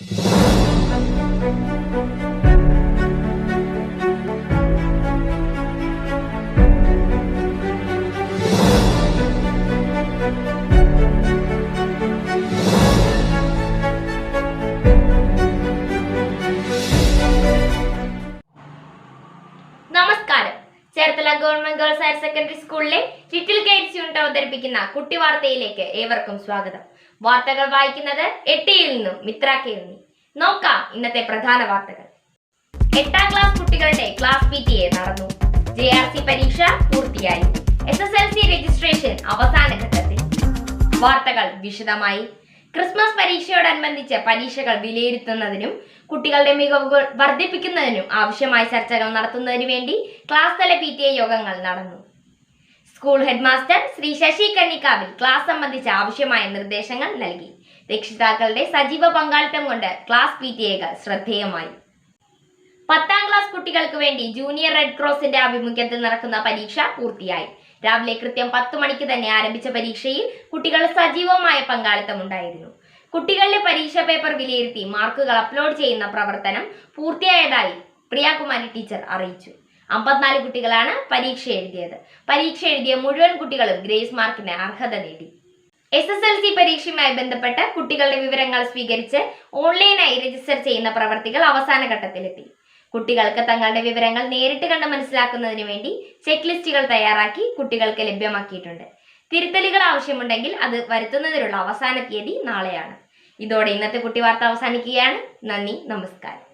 നമസ്കാരം Cherthala government girls higher secondary സ്കൂളിലെ little guides unit അവതരിപ്പിക്കുന്ന കുട്ടി വാർത്തയിലേക്ക് ഏവർക്കും സ്വാഗതം. വാർത്തകൾ വായിക്കുന്നത് എട്ടിയിൽ നിന്നും മിത്ര കെ നോക്കാം ഇന്നത്തെ പ്രധാന വാർത്തകൾ. എട്ടാം ക്ലാസ് കുട്ടികളുടെ ക്ലാസ് പി ടി എ നടന്നു. ജെ ആർ സി പരീക്ഷ പൂർത്തിയായി. S S L C registration അവസാന ഘട്ടത്തിൽ. വാർത്തകൾ വിശദമായി. ക്രിസ്മസ് പരീക്ഷയോടനുബന്ധിച്ച് പരീക്ഷകൾ വിലയിരുത്തുന്നതിനും കുട്ടികളുടെ മികവുകൾ വർദ്ധിപ്പിക്കുന്നതിനും ആവശ്യമായ ചർച്ചകൾ നടത്തുന്നതിനു വേണ്ടി ക്ലാസ് തല പി യോഗങ്ങൾ നടന്നു. School headmaster Shri Sasi Kannikkavil class സംബന്ധിച്ച ആവശ്യമായ നിർദ്ദേശങ്ങൾ നൽകി. രക്ഷിതാക്കളുടെ സജീവ പങ്കാളിത്തം കൊണ്ട് ക്ലാസ് പി ടി എകൾ ശ്രദ്ധേയമായി. പത്താം ക്ലാസ് കുട്ടികൾക്ക് വേണ്ടി ജൂനിയർ റെഡ് ക്രോസിന്റെ ആഭിമുഖ്യത്തിൽ നടക്കുന്ന പരീക്ഷ പൂർത്തിയായി. രാവിലെ കൃത്യം പത്ത് മണിക്ക് തന്നെ ആരംഭിച്ച പരീക്ഷയിൽ കുട്ടികൾ സജീവമായ പങ്കാളിത്തമുണ്ടായിരുന്നു കുട്ടികളുടെ പരീക്ഷാ പേപ്പർ വിലയിരുത്തി മാർക്കുകൾ അപ്ലോഡ് ചെയ്യുന്ന പ്രവർത്തനം പൂർത്തിയായതായി പ്രിയാകുമാരി ടീച്ചർ അറിയിച്ചു. അമ്പത്തിനാല് കുട്ടികളാണ് പരീക്ഷ എഴുതിയത്. പരീക്ഷ എഴുതിയ മുഴുവൻ കുട്ടികളും ഗ്രേസ് മാർക്കിന് അർഹത നേടി. എസ് എസ് എൽ സി പരീക്ഷയുമായി ബന്ധപ്പെട്ട് കുട്ടികളുടെ വിവരങ്ങൾ സ്വീകരിച്ച് ഓൺലൈനായി രജിസ്റ്റർ ചെയ്യുന്ന പ്രവർത്തികൾ അവസാന ഘട്ടത്തിലെത്തി. കുട്ടികൾക്ക് തങ്ങളുടെ വിവരങ്ങൾ നേരിട്ട് കണ്ട് മനസ്സിലാക്കുന്നതിന് വേണ്ടി ചെക്ക് ലിസ്റ്റുകൾ തയ്യാറാക്കി കുട്ടികൾക്ക് ലഭ്യമാക്കിയിട്ടുണ്ട്. തിരുത്തലുകൾ ആവശ്യമുണ്ടെങ്കിൽ അത് വരുത്തുന്നതിനുള്ള അവസാന തീയതി നാളെയാണ്. ഇതോടെ ഇന്നത്തെ കുട്ടി വാർത്ത അവസാനിക്കുകയാണ്. നന്ദി നമസ്കാരം.